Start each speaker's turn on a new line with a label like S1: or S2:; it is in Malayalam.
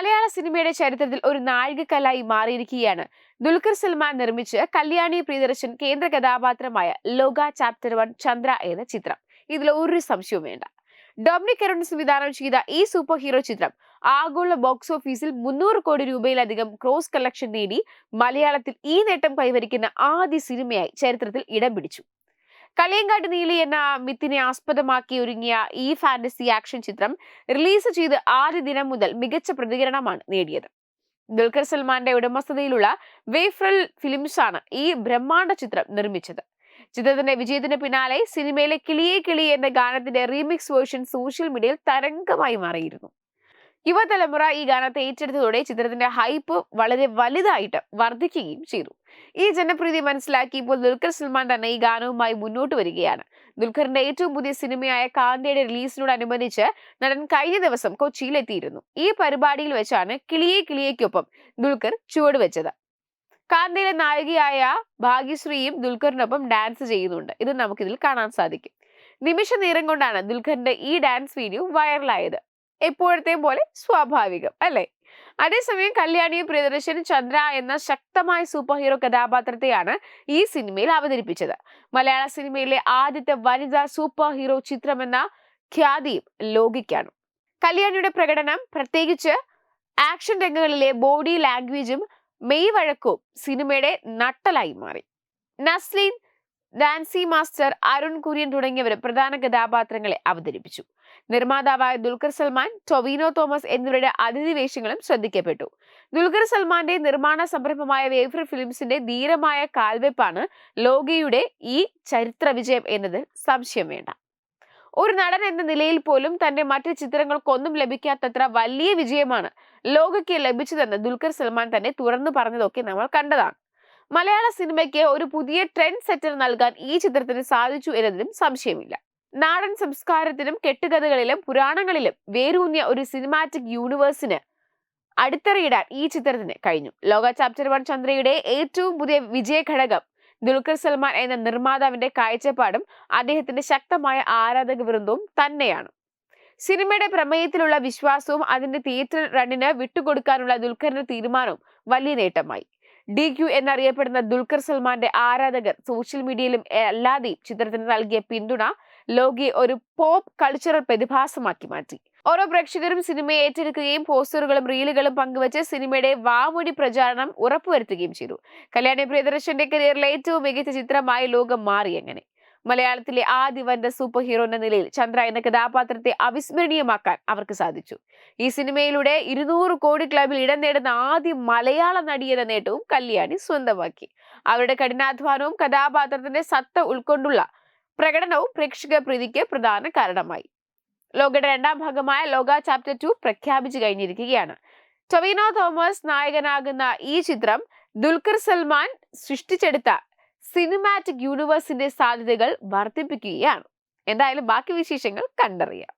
S1: മലയാള സിനിമയുടെ ചരിത്രത്തിൽ ഒരു നാഴികക്കല്ലായി മാറിയിരിക്കുകയാണ്. ദുൽഖർ സൽമാൻ നിർമ്മിച്ച് കല്യാണി പ്രിയദർശൻ കേന്ദ്ര കഥാപാത്രമായ ലോക ചാപ്റ്റർ വൺ ചന്ദ്ര എന്ന ചിത്രം. ഇതിൽ ഒരു സംശയവും വേണ്ട. ഡൊമിനിക് കരുൺ സംവിധാനം ചെയ്ത ഈ സൂപ്പർ ഹീറോ ചിത്രം ആഗോള ബോക്സ് ഓഫീസിൽ മുന്നൂറ് കോടി രൂപയിലധികം ക്രോസ് കളക്ഷൻ നേടി മലയാളത്തിൽ ഈ നേട്ടം കൈവരിക്കുന്ന ആദ്യ സിനിമയായി ചരിത്രത്തിൽ ഇടം പിടിച്ചു. കളിയങ്കാട്ട് നീലി എന്ന മിത്തിനെ ആസ്പദമാക്കി ഒരുങ്ങിയ ഈ ഫാന്റസി ആക്ഷൻ ചിത്രം റിലീസ് ചെയ്ത് ആദ്യ ദിനം മുതൽ മികച്ച പ്രതികരണമാണ് നേടിയത്. ദുൽഖർ സൽമാന്റെ ഉടമസ്ഥതയിലുള്ള വേഫ്രൽ ഫിലിംസ് ആണ് ഈ ബ്രഹ്മാണ്ഡ ചിത്രം നിർമ്മിച്ചത്. ചിത്രത്തിന്റെ വിജയത്തിന് പിന്നാലെ സിനിമയിലെ കിളിയെ കിളി എന്ന ഗാനത്തിന്റെ റീമിക്സ് വേർഷൻ സോഷ്യൽ മീഡിയയിൽ തരംഗമായി മാറിയിരുന്നു. യുവതലമുറ ഈ ഗാനത്തെ ഏറ്റെടുത്തതോടെ ചിത്രത്തിന്റെ ഹൈപ്പ് വളരെ വലുതായിട്ട് വർദ്ധിക്കുകയും ചെയ്തു. ഈ ജനപ്രീതി മനസ്സിലാക്കി ഇപ്പോൾ ദുൽഖർ സൽമാൻ തന്നെ ഈ ഗാനവുമായി മുന്നോട്ട് വരികയാണ്. ദുൽഖറിന്റെ ഏറ്റവും പുതിയ സിനിമയായ കാന്തയുടെ റിലീസിനോടനുബന്ധിച്ച് നടൻ കഴിഞ്ഞ ദിവസം കൊച്ചിയിൽ എത്തിയിരുന്നു ഈ പരിപാടിയിൽ വെച്ചാണ് കിളിയെ കിളിയേക്കൊപ്പം ദുൽഖർ ചുവടുവെച്ചത് കാന്തയിലെ നായികയായ ഭാഗ്യശ്രീയും ദുൽഖറിനൊപ്പം ഡാൻസ് ചെയ്യുന്നുണ്ട്. ഇത് നമുക്കിതിൽ കാണാൻ സാധിക്കും. നിമിഷ നേരം കൊണ്ടാണ് ദുൽഖറിന്റെ ഈ ഡാൻസ് വീഡിയോ വൈറലായത് എപ്പോഴത്തെയും പോലെ സ്വാഭാവികം അല്ലേ? അതേസമയം കല്യാണിയും പ്രിയദർശനും ചന്ദ്ര എന്ന ശക്തമായ സൂപ്പർ ഹീറോ കഥാപാത്രത്തെയാണ് ഈ സിനിമയിൽ അവതരിപ്പിച്ചത്. മലയാള സിനിമയിലെ ആദ്യത്തെ വനിതാ സൂപ്പർ ഹീറോ ചിത്രമെന്ന ഖ്യാതിയും ലോകിക്കാണ്. കല്യാണിയുടെ പ്രകടനം പ്രത്യേകിച്ച് ആക്ഷൻ രംഗങ്ങളിലെ ബോഡി ലാംഗ്വേജും മെയ് വഴക്കവും സിനിമയുടെ നട്ടലായി മാറി. നസ്ലീൻ ഡാൻസി മാസ്റ്റർ അരുൺ കുര്യൻ തുടങ്ങിയവരും പ്രധാന കഥാപാത്രങ്ങളെ അവതരിപ്പിച്ചു. നിർമ്മാതാവായ ദുൽഖർ സൽമാൻ ടൊവിനോ തോമസ് എന്നിവരുടെ അതിഥി വേഷങ്ങളും ശ്രദ്ധിക്കപ്പെട്ടു. ദുൽഖർ സൽമാന്റെ നിർമ്മാണ സംരംഭമായ വേഫർ ഫിലിംസിന്റെ ധീരമായ കാൽവെപ്പാണ് ലോകയുടെ ഈ ചരിത്ര വിജയം എന്നതിൽ സംശയം വേണ്ട. ഒരു നടൻ എന്ന നിലയിൽ പോലും തന്റെ മറ്റ് ചിത്രങ്ങൾക്കൊന്നും ലഭിക്കാത്തത്ര വലിയ വിജയമാണ് ലോകയ്ക്ക് ലഭിച്ചതെന്ന് ദുൽഖർ സൽമാൻ തന്നെ തുറന്നു പറഞ്ഞതൊക്കെ നമ്മൾ കണ്ടതാണ്. മലയാള സിനിമയ്ക്ക് ഒരു പുതിയ ട്രെൻഡ് സെറ്റർ നൽകാൻ ഈ ചിത്രത്തിന് സാധിച്ചു എന്നതിലും സംശയമില്ല. നാടൻ സംസ്കാരത്തിനും കെട്ടുകഥകളിലും പുരാണങ്ങളിലും വേരൂന്നിയ ഒരു സിനിമാറ്റിക് യൂണിവേഴ്സിന് അടിത്തറയിടാൻ ഈ ചിത്രത്തിന് കഴിഞ്ഞു. ലോക ചാപ്റ്റർ വൺ ചന്ദ്രയുടെ ഏറ്റവും പുതിയ വിജയ ഘടകം ദുൽഖർ സൽമാൻ എന്ന നിർമ്മാതാവിന്റെ കാഴ്ചപ്പാടും അദ്ദേഹത്തിന്റെ ശക്തമായ ആരാധക വൃന്ദവും തന്നെയാണ്. സിനിമയുടെ പ്രമേയത്തിലുള്ള വിശ്വാസവും അതിന്റെ തിയേറ്റർ റണ്ണിന് വിട്ടുകൊടുക്കാനുള്ള ദുൽഖറിന്റെ തീരുമാനവും വലിയ നേട്ടമായി. ഡി ക്യു എന്നറിയപ്പെടുന്ന ദുൽഖർ സൽമാന്റെ ആരാധകർ സോഷ്യൽ മീഡിയയിലും അല്ലാതെയും ചിത്രത്തിന് നൽകിയ പിന്തുണ ലോകിയെ ഒരു പോപ്പ് കൾച്ചറൽ പ്രതിഭാസമാക്കി മാറ്റി. ഓരോ പ്രേക്ഷകരും സിനിമയെ ഏറ്റെടുക്കുകയും പോസ്റ്ററുകളും റീലുകളും പങ്കുവച്ച് സിനിമയുടെ വാമൊഴി പ്രചാരണം ഉറപ്പുവരുത്തുകയും ചെയ്തു. കല്യാണി പ്രിയദർശന്റെ കരിയറിലെ ഏറ്റവും മികച്ച ചിത്രമായി ലോകം മാറി എങ്ങനെ? മലയാളത്തിലെ ആദ്യ വനിത സൂപ്പർ ഹീറോ എന്ന നിലയിൽ ചന്ദ്ര എന്ന കഥാപാത്രത്തെ അവിസ്മരണീയമാക്കാൻ അവർക്ക് സാധിച്ചു. ഈ സിനിമയിലൂടെ ഇരുന്നൂറ് കോടി ക്ലബിൽ ഇടം നേടുന്ന ആദ്യ മലയാള നടി എന്ന നേട്ടവും കല്യാണി സ്വന്തമാക്കി. അവരുടെ കഠിനാധ്വാനവും കഥാപാത്രത്തിന്റെ സത്ത ഉൾക്കൊണ്ടുള്ള പ്രകടനവും പ്രേക്ഷക പ്രീതിക്ക് പ്രധാന കാരണമായി. ലോകയുടെ രണ്ടാം ഭാഗമായ ലോക ചാപ്റ്റർ ടു പ്രഖ്യാപിച്ചു കഴിഞ്ഞിരിക്കുകയാണ്. ടൊവിനോ തോമസ് നായകനാകുന്ന ഈ ചിത്രം ദുൽഖർ സൽമാൻ സൃഷ്ടിച്ചെടുത്ത സിനിമാറ്റിക് യൂണിവേഴ്സിന്റെ സാധ്യതകൾ വർദ്ധിപ്പിക്കുകയാണ്. എന്തായാലും ബാക്കി വിശേഷങ്ങൾ കണ്ടറിയാം.